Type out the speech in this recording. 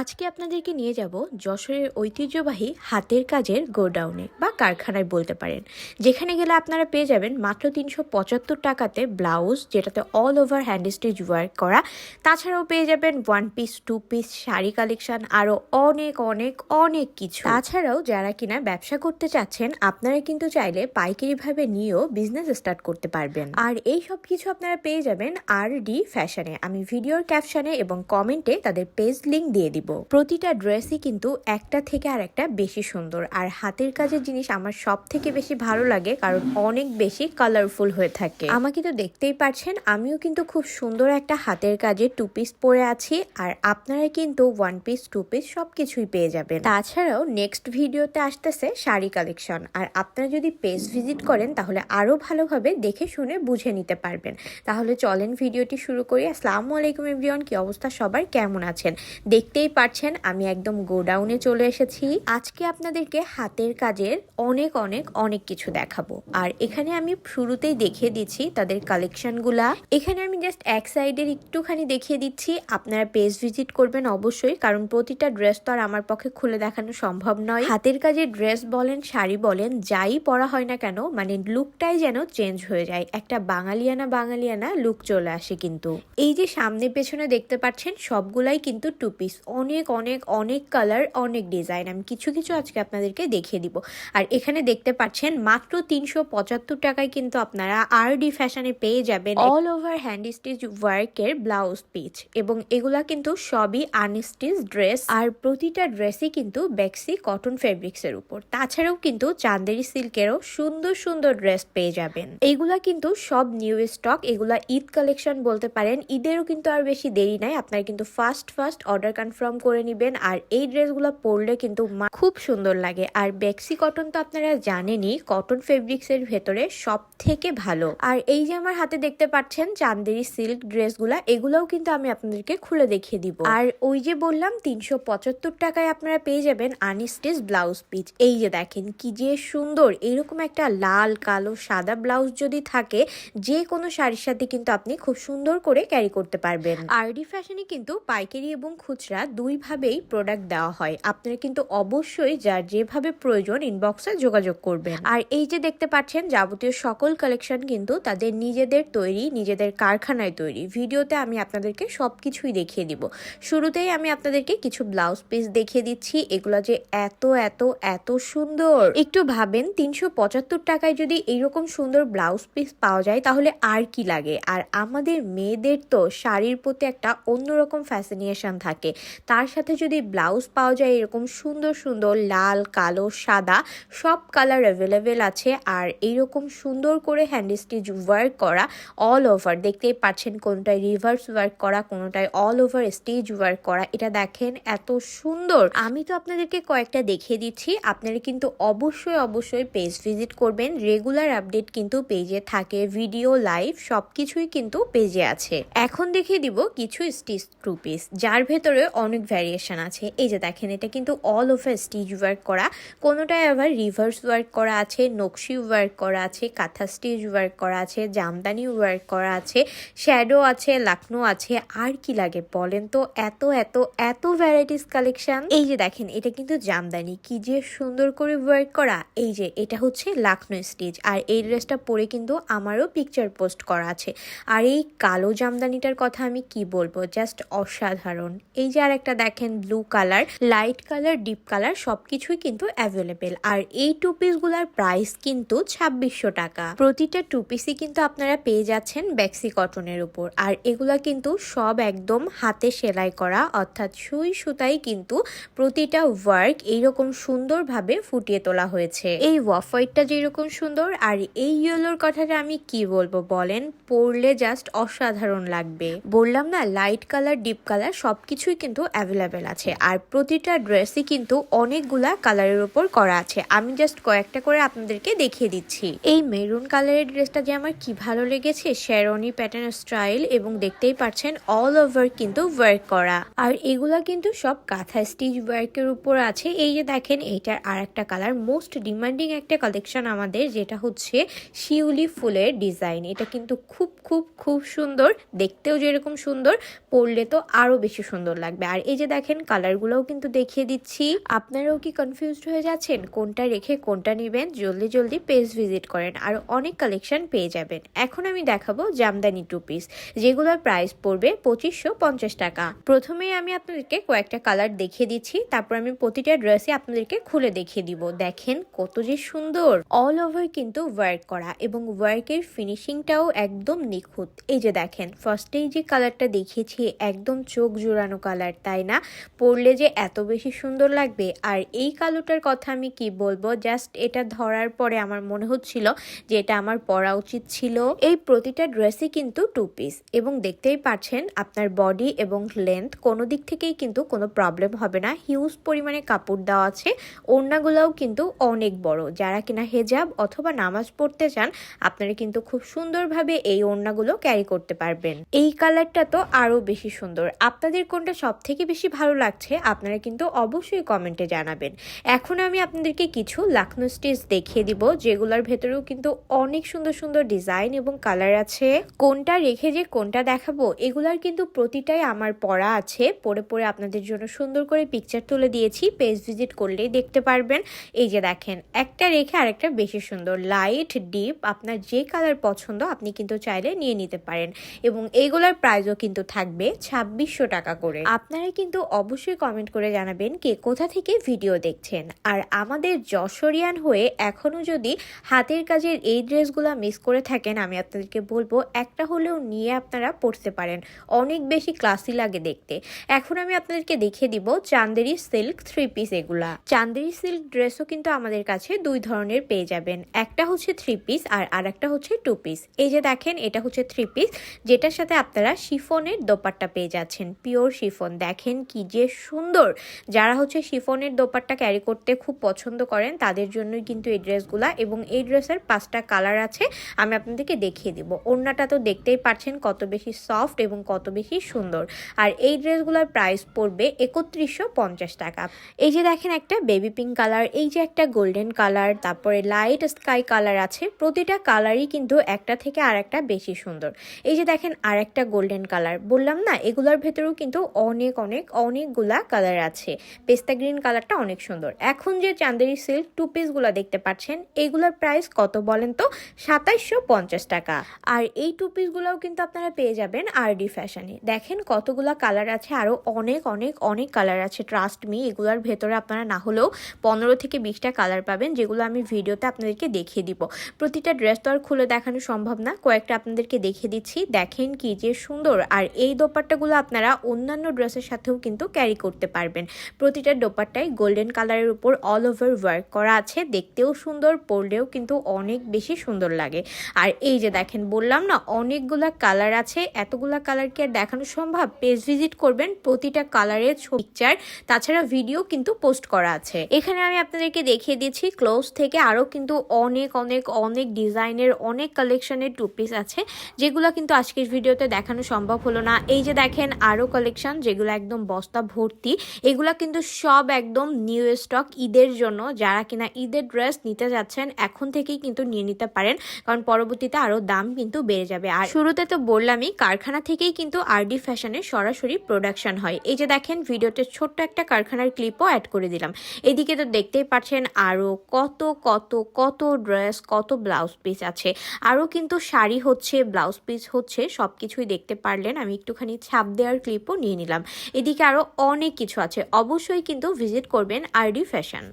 আজকে আপনাদেরকে নিয়ে যাব যশোরের ঐতিহ্যবাহী হাতের কাজের গোডাউনে বা কারখানায় বলতে পারেন। যেখানে গেলে আপনারা পেয়ে যাবেন মাত্র তিনশো পঁচাত্তর টাকাতে ব্লাউজ, যেটাতে all over hand stitch work করা। তাছাড়াও পেয়ে যাবেন one piece two piece sari collection আরও অনেক অনেক অনেক কিছু। তাছাড়াও যারা কিনা ব্যবসা করতে চাচ্ছেন, আপনারা কিন্তু চাইলে পাইকারিভাবে নিয়েও বিজনেস স্টার্ট করতে পারবেন। আর এই সব কিছু আপনারা পেয়ে যাবেন আর ডি ফ্যাশনে আমি ভিডিওর ক্যাপশনে এবং কমেন্টে তাদের পেজ লিঙ্ক দিয়ে দিব। প্রতিটা ড্রেসই কিন্তু একটা থেকে আর একটা বেশি সুন্দর। আর হাতের কাজের জিনিস আমার সব থেকে বেশি ভালো লাগে, কারণ অনেক বেশি কালারফুল হয়ে থাকে। আমাকে তো দেখতেই পাচ্ছেন, আমিও কিন্তু খুব সুন্দর একটা হাতের কাজে টু পিস পরে আছি, আর আপনারা কিন্তু ওয়ান পিস টু পিস সবকিছুই পেয়ে যাবেন। তাছাড়াও নেক্সট ভিডিওতে আসতেছে শাড়ি কালেকশন আর আপনারা যদি পেজ ভিজিট করেন, তাহলে আরও ভালোভাবে দেখে শুনে বুঝে নিতে পারবেন। তাহলে চলেন ভিডিওটি শুরু করি। আসসালামু আলাইকুম এভরিওয়ান, কি অবস্থা সবার? কেমন আছেন? দেখতেই পাচ্ছেন আমি একদম গোডাউনে চলে এসেছি। আজকে আপনাদেরকে হাতের কাজের অনেক অনেক অনেক কিছু দেখাবো। আর এখানে আমি শুরুতেই দেখিয়ে দিচ্ছি তাদের কালেকশনগুলা। এখানে আমি জাস্ট এক সাইডের একটুখানি দেখিয়ে দিচ্ছি। আপনারা পেজ ভিজিট করবেন অবশ্যই, কারণ প্রতিটা ড্রেস তো আর আমার পক্ষে খুলে দেখানো সম্ভব নয়। হাতের কাজের ড্রেস বলেন, শাড়ি বলেন, যাই পরা হয় না কেন মানে লুকটাই যেন চেঞ্জ হয়ে যায়। একটা বাঙালিয়ানা বাঙালিয়ানা লুক চলে আসে কিন্তু। এই যে সামনে পেছনে দেখতে পাচ্ছেন, সবগুলাই কিন্তু টু পিস অনেক অনেক অনেক কালার অনেক ডিজাইন আমি কিছু কিছু আজকে আপনাদেরকে দেখিয়ে দিব। আর এখানে দেখতে পাচ্ছেন, মাত্র তিনশো পঁচাত্তর টাকায় কিন্তু আপনারা আর ডি ফ্যাশনে পেয়ে যাবেন অল ওভার হ্যান্ড স্টিচ ওয়ার্কের ব্লাউজ পিচ এবং এগুলা কিন্তু সবই আনস্টিচ ড্রেস আর প্রতিটা ড্রেসই কিন্তু বেক্সি কটন ফেব্রিক্স এর উপর। তাছাড়াও কিন্তু চান্দেরি সিল্কেরও সুন্দর সুন্দর ড্রেস পেয়ে যাবেন। এগুলা কিন্তু সব নিউ স্টক এগুলা ঈদ কালেকশন বলতে পারেন। ঈদেরও কিন্তু আর বেশি দেরি নাই। আপনারা কিন্তু ফার্স্ট ফার্স্ট অর্ডার কনফার্ম করে নেবেন। আর এই ড্রেসগুলো পরলে কিন্তু খুব সুন্দর লাগে। আর বেক্সি কটন তো আপনারা জানেনই, কটন ফেব্রিক্স এর ভেতরে সব থেকে ভালো। আর এই যে আমার হাতে দেখতে পাচ্ছেন চান্দেরি সিল্ক ড্রেসগুলা, এগুলাও কিন্তু আমি আপনাদেরকে খুলে দেখিয়ে দিব। আর ওই যে বললাম, তিনশো পঁচাত্তর টাকায় আপনারা পেয়ে যাবেন আনস্টিচ ব্লাউজ পিচ। এই যে দেখেন, কি যে সুন্দর! এরকম একটা লাল, কালো, সাদা ব্লাউজ যদি থাকে, যে কোনো শাড়ির সাথে কিন্তু আপনি খুব সুন্দর করে ক্যারি করতে পারবেন। আরডি ফ্যাশনে কিন্তু পাইকারি এবং খুচরা দুইভাবেই প্রোডাক্ট দেওয়া হয়। আপনারা কিন্তু অবশ্যই যার যেভাবে প্রয়োজন ইনবক্সে যোগাযোগ করবেন। আর এই যে দেখতে পাচ্ছেন, যাবতীয় সকল কালেকশন কিন্তু তাদের নিজেদের তৈরি, নিজেদের কারখানায় তৈরি। ভিডিওতে আমি আপনাদেরকে সব কিছুই দেখিয়ে দিব। শুরুতেই আমি আপনাদেরকে কিছু ব্লাউজ পিস দেখিয়ে দিচ্ছি। এগুলো যে এত এত এত সুন্দর! একটু ভাবেন, তিনশো পঁচাত্তর টাকায় যদি এইরকম সুন্দর ব্লাউজ পিস পাওয়া যায়, তাহলে আর কি লাগে? আর আমাদের মেয়েদের তো শাড়ির প্রতি একটা অন্যরকম ফ্যাসিনিয়েশন থাকে। তার সাথে যদি ব্লাউজ পাওয়া যায় এরকম সুন্দর সুন্দর লাল, কালো, সাদা, সব কালার অ্যাভেলেবেল আছে। আর এইরকম সুন্দর করে হ্যান্ড স্টিচ ওয়ার্ক করা অল ওভার দেখতেই পাচ্ছেন কোনোটায় রিভার্স ওয়ার্ক করা, কোনোটায় অল ওভার স্টেজ ওয়ার্ক করা। এটা দেখেন এত সুন্দর। আমি তো আপনাদেরকে কয়েকটা দেখিয়ে দিচ্ছি। আপনারা কিন্তু অবশ্যই অবশ্যই পেজ ভিজিট করবেন। রেগুলার আপডেট কিন্তু পেজে থাকে। ভিডিও লাইভ সবকিছুই কিন্তু পেজে আছে। এখন দেখিয়ে দিব কিছু স্টিচ টু পিস যার ভেতরে অনেক ভ্যারিয়েশন আছে। এই যে দেখেন, এটা কিন্তু অল ওভার স্টিচ ওয়ার্ক করা। কোনোটায় আবার রিভার্স ওয়ার্ক করা আছে, নকশি ওয়ার্ক করা আছে, কাঁথা স্টিচ ওয়ার্ক করা আছে, জামদানি ওয়ার্ক করা আছে শ্যাডো আছে লাকনো আছে, আর কি লাগে বলেন তো? এত এত এত ভ্যারাইটিস কালেকশন এই যে দেখেন, এটা কিন্তু জামদানি। কি যে সুন্দর করে ওয়ার্ক করা। এই যে, এটা হচ্ছে লাকনো স্টিচ আর এই ড্রেসটা পরে কিন্তু আমারও পিকচার পোস্ট করা আছে। আর এই কালো জামদানিটার কথা আমি কি বলব? জাস্ট অসাধারণ। এই যে আর একটা দেখেন blue colour light colour deep colour সবকিছুই কিন্তু অ্যাভেলেবেল আর এই টু পিসগুলোর প্রাইস কিন্তু ছাব্বিশশো টাকা। প্রতিটা টু পিসই কিন্তু আপনারা পেয়ে যাচ্ছেন ব্যাক্সি কটনের উপর। আর এগুলা কিন্তু সব একদম হাতে সেলাই করা, অর্থাৎ সুই সুতাই কিন্তু প্রতিটা ওয়ার্ক এইরকম সুন্দরভাবে ফুটিয়ে তোলা হয়েছে। এই ওয়াফ যেরকম সুন্দর, আর এই ইয়েলোর কথাটা আমি কি বলব বলেন? পরলে জাস্ট অসাধারণ লাগবে। বললাম না লাইট কালার ডিপ কালার সবকিছুই কিন্তু অ্যাভেলেবেল আছে। আর প্রতিটা ড্রেসই কিন্তু অনেকগুলা কালারের উপর করা আছে। আমি জাস্ট কয়েকটা করে আপনাদেরকে দেখিয়ে দিচ্ছি। এই মেরুন কালারের ড্রেসটা যে আমার কি ভালো লেগেছে শেরনি প্যাটার্ন স্টাইল এবং দেখতেই পাচ্ছেন অল ওভার কিন্তু ওয়ার্ক করা। আর এগুলা কিন্তু সব কাঁথা স্টিচ ওয়ার্কের উপর আছে। এই যে দেখেন, এইটার আর একটা কালার মোস্ট ডিমান্ডিং একটা কালেকশন আমাদের, যেটা হচ্ছে শিউলি ফুলের ডিজাইন এটা কিন্তু খুব খুব খুব সুন্দর, দেখতেও যেরকম সুন্দর, পরলে তো আরও বেশি সুন্দর লাগবে। আর এই যে দেখেন কালারগুলোও কিন্তু দেখিয়ে দিচ্ছি। আপনারাও কি কনফিউজড হয়ে যাচ্ছেন? কোনটা রেখে কোনটা নেবেন? জলদি জলদি পেজ ভিজিট করেন আর অনেক কালেকশন পেয়ে যাবেন। এখন আমি দেখাবো জামদানি টু পিস যেগুলোর প্রাইস পড়বে পঁচিশশো পঞ্চাশ টাকা। প্রথমেই আমি আপনাদেরকে কয়েকটা কালার দেখিয়ে দিচ্ছি, তারপর আমি প্রতিটা ড্রেসই আপনাদেরকে খুলে দেখিয়ে দিব। দেখেন কত যে সুন্দর! অল ওভার কিন্তু ওয়ার্ক করা এবং ওয়ার্কের ফিনিশিংটাও একদম নিখুঁত। এই যে দেখেন ফার্স্টেই যে কালারটা দেখিয়েছি, একদম চোখ জোড়ানো কালার তাই না? পরলে যে এত বেশি সুন্দর লাগবে। আর এই কালোটার কথা আমি কি বলব? জাস্ট এটা ধরার পরে আমার মনে হচ্ছিল যে এটা আমার পরা উচিত ছিল। এই প্রতিটা ড্রেসই কিন্তু টু পিস এবং দেখতেই পাচ্ছেন আপনার বডি এবং লেন্থ কোনো দিক থেকেই কিন্তু কোনো প্রবলেম হবে না। হিউজ পরিমাণে কাপড় দেওয়া আছে। ওড়নাগুলোও কিন্তু অনেক বড়। যারা কিনা হেজাব অথবা নামাজ পড়তে চান, আপনারা কিন্তু খুব সুন্দরভাবে এই ওড়নাগুলো ক্যারি করতে পারবেন। এই কালারটা তো আরও বেশি সুন্দর। আপনাদের কোনটা সব থেকে বেশি ভালো লাগছে, আপনারা কিন্তু অবশ্যই কমেন্টে জানাবেন। এখন আমি আপনাদেরকে কিছু লাখনো স্টিচ দেখিয়ে দিব, যেগুলোর ভেতরেও কিন্তু অনেক সুন্দর সুন্দর ডিজাইন এবং কালার আছে। কোনটা রেখে যে কোনটা দেখাবো, এগুলার কিন্তু প্রতিটাই আমার পড়া আছে। পরে পরে আপনাদের জন্য সুন্দর করে পিকচার তুলে দিয়েছি পেজ ভিজিট করলেই দেখতে পারবেন। এই যে দেখেন, একটা রেখে আরেকটা বেশি সুন্দর লাইট ডিপ আপনার যে কালার পছন্দ, আপনি কিন্তু চাইলে নিয়ে নিতে পারেন। এবং এইগুলোর প্রাইসও কিন্তু থাকবে ছাব্বিশশো টাকা করে। আপনারা কিন্তু অবশ্যই কমেন্ট করে জানাবেন কে কোথা থেকে ভিডিও দেখছেন। আর আমাদের যশোরিয়ান হয়ে এখনও যদি হাতের কাজের এই ড্রেসগুলো মিস করে থাকেন, আমি আপনাদেরকে বলব, একটা হলেও নিয়ে আপনারা পড়তে পারেন। অনেক বেশি ক্লাসি লাগে দেখতে। এখন আমি আপনাদেরকে দেখিয়ে দিব চান্দেরি সিল্ক থ্রি পিস এগুলা। চান্দেরি সিল্ক ড্রেসও কিন্তু আমাদের কাছে দুই ধরনের পেয়ে যাবেন। একটা হচ্ছে থ্রি পিস আর আরেকটা হচ্ছে টু পিস এই যে দেখেন, এটা হচ্ছে থ্রি পিস যেটার সাথে আপনারা শিফনের দোপাট্টা পেয়ে যাচ্ছেন। পিওর শিফন, দেখেন। কি যে সুন্দর। যারা হচ্ছে শিফনের দোপাট্টা ক্যারি করতে খুব পছন্দ করেন, তাদের জন্যই কিন্তু এই ড্রেসগুলা এবং এই ড্রেসের পাঁচটা কালার আছে, আমি আপনাদেরকে দেখিয়ে দিব। ওড়নাটা তো দেখতেই পাচ্ছেন কত বেশি সফট এবং কত বেশি সুন্দর। আর এই ড্রেসগুলোর প্রাইস পড়বে একত্রিশশো পঞ্চাশ টাকা। এই যে দেখেন একটা বেবি পিঙ্ক কালার এই যে একটা গোল্ডেন কালার তারপরে লাইট স্কাই কালার আছে, প্রতিটা কালারই কিন্তু একটা থেকে আর একটা বেশি সুন্দর। এই যে দেখেন আর একটা গোল্ডেন কালার বললাম না, এগুলোর ভেতরেও কিন্তু অনেক অনেক অনেকগুলা কালার আছে। পেস্তা গ্রিন কালারটা অনেক সুন্দর। এখন যে চান্দেরি সিল্ক টু পিসগুলো দেখতে পাচ্ছেন, এগুলোর প্রাইস কত বলেন তো? সাতাইশশো পঞ্চাশ টাকা। আর এই টু পিসগুলোও কিন্তু আপনারা পেয়ে যাবেন আরডি ফ্যাশনে দেখেন কতগুলা কালার আছে আরও অনেক অনেক অনেক কালার আছে। ট্রাস্ট মি এগুলোর ভেতরে আপনারা না হলেও পনেরো থেকে বিশটা কালার পাবেন, যেগুলো আমি ভিডিওতে আপনাদেরকে দেখিয়ে দিব। প্রতিটা ড্রেস তো আর খুলে দেখানো সম্ভব না, কয়েকটা আপনাদেরকে দেখিয়ে দিচ্ছি। দেখেন কি যে সুন্দর। আর এই দোপাট্টাগুলো আপনারা অন্যান্য ড্রেসের সাথেও কিন্তু ক্যারি করতে পারবেন। প্রতিটা দোপাট্টাই গোল্ডেন কালারের উপর অল ওভার ওয়ার্ক করা আছে। দেখতেও সুন্দর, পরলেও কিন্তু অনেক বেশি সুন্দর লাগে। আর এই যে দেখেন, বললাম না, অনেকগুলা কালার আছে। এতগুলা কালার কি আর দেখানো সম্ভব? পেজ ভিজিট করবেন প্রতিটা কালারের পিকচার তাছাড়া ভিডিও কিন্তু পোস্ট করা আছে। এখানে আমি আপনাদেরকে দেখিয়ে দিচ্ছি ক্লোজ থেকে আরও কিন্তু অনেক অনেক অনেক ডিজাইনের, অনেক কালেকশনের টু পিস আছে। যেগুলো কিন্তু আজকের ভিডিওতে দেখানো সম্ভব হলো না। এই যে দেখেন, আরও কালেকশন যেগুলো একদম বস্তা ভর্তি। এগুলা কিন্তু সব একদম নিউ স্টক ঈদের জন্য। যারা কিনা ঈদের ড্রেস নিতে যাচ্ছেন, এখন থেকেই কিন্তু নিয়ে নিতে পারেন। কারণ পরবর্তীতে আরও দাম কিন্তু বেড়ে যাবে। আর শুরুতে তো বললামই, কারখানা থেকেই কিন্তু আরডি ফ্যাশনের সরাসরি প্রোডাকশন হয়। এই যে দেখেন ভিডিওতে ছোট্ট একটা কারখানার ক্লিপও অ্যাড করে দিলাম। এদিকে তো দেখতেই পাচ্ছেন আরও কত কত কত ড্রেস কত ব্লাউজ পিস আছে। আরও কিন্তু শাড়ি হচ্ছে ব্লাউজ পিস হচ্ছে সব কিছুই দেখতে পারলেন। আমি একটুখানি ছাপ দেওয়ার ক্লিপও নিয়ে নিলাম। এদিকে আরও অনেক কিছু আছে। অবশ্যই কিন্তু ভিজিট করবেন আরডি ফ্যাশন